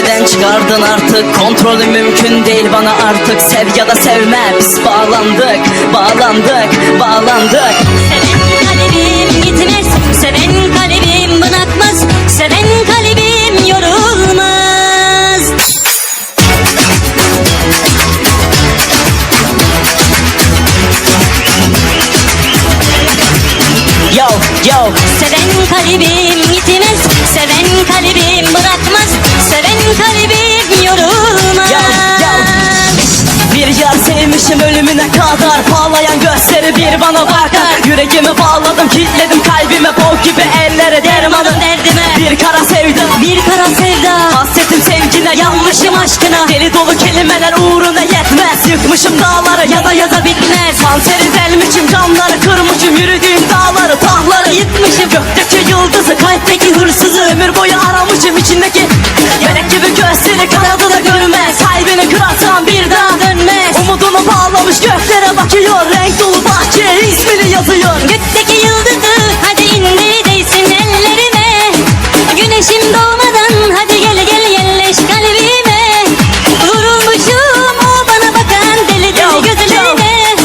çileden çıkardın artık? Kontrolü mümkün değil bana artık. Sev ya da sevme biz bağlandık Bağlandık, bağlandık. Seven kalbim gitmez Seven kalbim bırakmaz Seven kalbim yorulmaz. Yo, yo. Seven kalbim gitmez Seven kalbim sevmişim ölümüne kadar Parlayan gözleri bir bana bakar. Yüreğimi bağladım kilitledim kalbime. Bol gibi ellere dermanım. Derdime. Bir kara sevdim Bir kara sevda. Hasretim sevgine Yanmışım aşkına. Deli dolu kelimeler uğruna yetmez. Yıkmışım dağları ya da ya da bitmez. Kanseri delmişim camları kırmışım. Yürüdüğüm dağları tahları Yıkmışım. Gökteki yıldızı kalpteki hırsızı Ömür boyu aramışım. İçindeki Melek gibi gözleri kanadı da yazıyor Gökteki yıldızı hadi indir değsin ellerime Güneşim doğmadan hadi gel gel yerleş kalbime. Vurulmuşum o bana bakan deli deli Yo, gözlerine.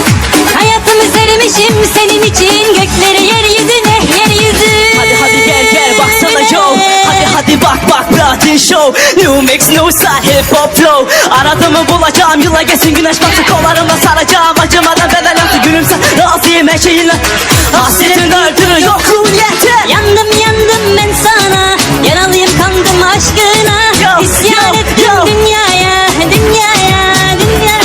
Hayatımı sermişim senin için gökleri yeryüzüne yeryüzü Hadi hadi gel gel baksana yo Hadi hadi bak bak Platin Show New mix new style hip hop flow. Aradığımı bulacağım yıla geçsin güneş battı kollarımda saracağım. Acımadan bedel şeyinle Hasretin öldürür yokluğun yeter Yandım yandım ben sana. Yaralıyım kandım aşkına. Yo, İsyan yo, ettim yo. dünyaya Dünyaya dünyaya.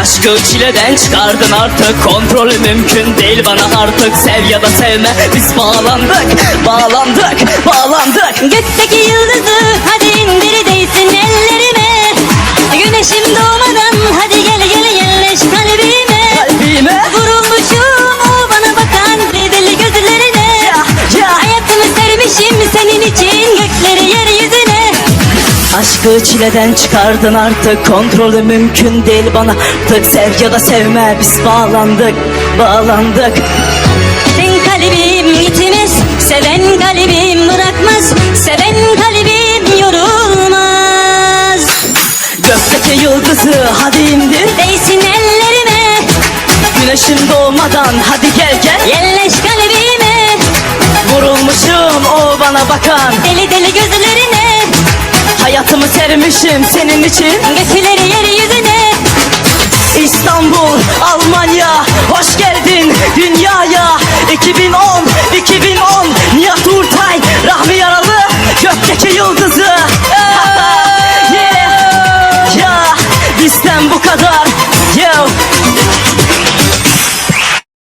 Aşkı çileden çıkardın artık. Kontrolü mümkün değil bana artık. Sev ya da sevme biz bağlandık. Bağlandık, bağlandık. Gökteki yıldızı hadi indir değsin ellerime Aşkı çileden çıkardın artık. Kontrolü mümkün değil bana. Artık sev ya da sevme biz bağlandık Bağlandık. Seven kalbim gitmez Seven kalbim bırakmaz. Seven kalbim yorulmaz. Gökteki yıldızı hadi indir. Değsin ellerime. Güneşin doğmadan hadi gel gel. Yerleş kalbime. Vurulmuşum o bana bakan. Deli deli Hayatımı sermişim senin için. Gökleri yeryüzüne İstanbul, Almanya Hoş geldin dünyaya. 2010, 2010 Nihat Urtay, Rahmi Yaralı Gökteki yıldızı. Yeah. Ya bizden bu kadar.